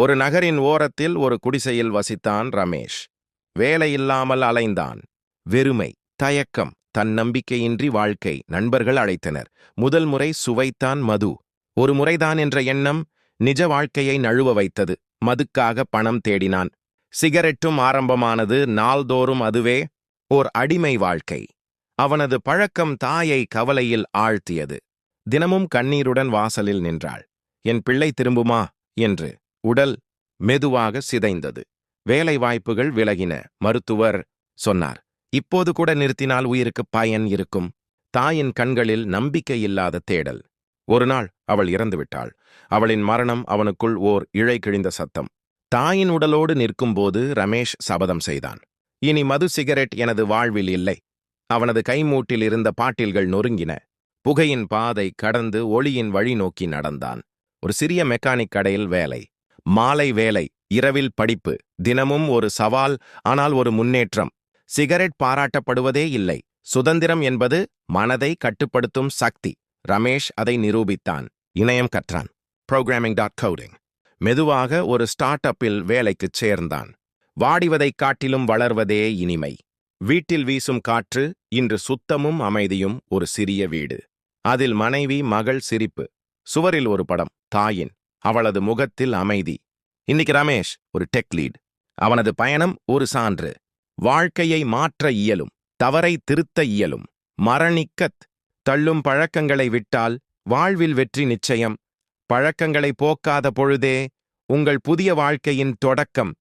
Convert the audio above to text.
ஒரு நகரின் ஓரத்தில் ஒரு குடிசையில் வசித்தான் ரமேஷ். வேலையில்லாமல் அலைந்தான். வெறுமை தயக்கம் தன்னம்பிக்கையின்றி வாழ்க்கை நண்பர்கள் அழைத்தனர். முதல் முறை சுவைத்தான் மது. ஒரு முறைதான் என்ற எண்ணம் நிஜ வாழ்க்கையை நழுவ வைத்தது. மதுக்காக பணம் தேடினான். சிகரெட்டும் ஆரம்பமானது நாள்தோறும் அதுவே ஓர் அடிமை வாழ்க்கை. அவனது பழக்கம் தாயை கவலையில் ஆழ்த்தியது. தினமும் கண்ணீருடன் வாசலில் நின்றாள். என் பிள்ளை திரும்புமா? என்று உடல் மெதுவாக சிதைந்தது. வேலை வாய்ப்புகள் விலகின மருத்துவர் சொன்னார். இப்போது கூட நிறுத்தினால் உயிருக்கு பயன் இருக்கும். தாயின் கண்களில் நம்பிக்கையில்லாத தேடல். ஒரு நாள் அவள் இறந்துவிட்டாள். அவளின் மரணம் அவனுக்குள் ஓர் இழை கிழிந்த சத்தம். தாயின் உடலோடு நிற்கும்போது ரமேஷ் சபதம் செய்தான். இனி மது சிகரெட் எனது வாழ்வில் இல்லை. அவனது கைமூட்டில் இருந்த பாட்டில்கள் நொறுங்கின. புகையின் பாதை கடந்து ஒளியின் வழி நோக்கி நடந்தான். ஒரு சிறிய மெக்கானிக் கடையில் வேலை. மாலை வேலை இரவில் படிப்பு தினமும் ஒரு சவால் ஆனால் ஒரு முன்னேற்றம். சிகரெட் பாராட்டப்படுவதே இல்லை. சுதந்திரம் என்பது மனதை கட்டுப்படுத்தும் சக்தி. ரமேஷ் அதை நிரூபித்தான். இணையம் கற்றான். ப்ரோக்ராமிங் டாட் கவுடிங் மெதுவாக ஒரு ஸ்டார்ட் அப்பில் வேலைக்குச் சேர்ந்தான். வாடிவதைக் காட்டிலும் வளர்வதே இனிமை. வீட்டில் வீசும் காற்று இன்று சுத்தமும் அமைதியும் ஒரு சிறிய வீடு. அதில் மனைவி மகள் சிரிப்பு. சுவரில் ஒரு படம் தாயின். அவளது முகத்தில் அமைதி. இன்னைக்கு ரமேஷ் ஒரு டெக் லீட். அவனது பயணம் ஒரு சான்று. வாழ்க்கையை மாற்ற இயலும் தவறை திருத்த இயலும் மரணிக்கத் தள்ளும் பழக்கங்களை விட்டால் வாழ்வில் வெற்றி நிச்சயம். பழக்கங்களை போக்காத பொழுதே உங்கள் புதிய வாழ்க்கையின் தொடக்கம்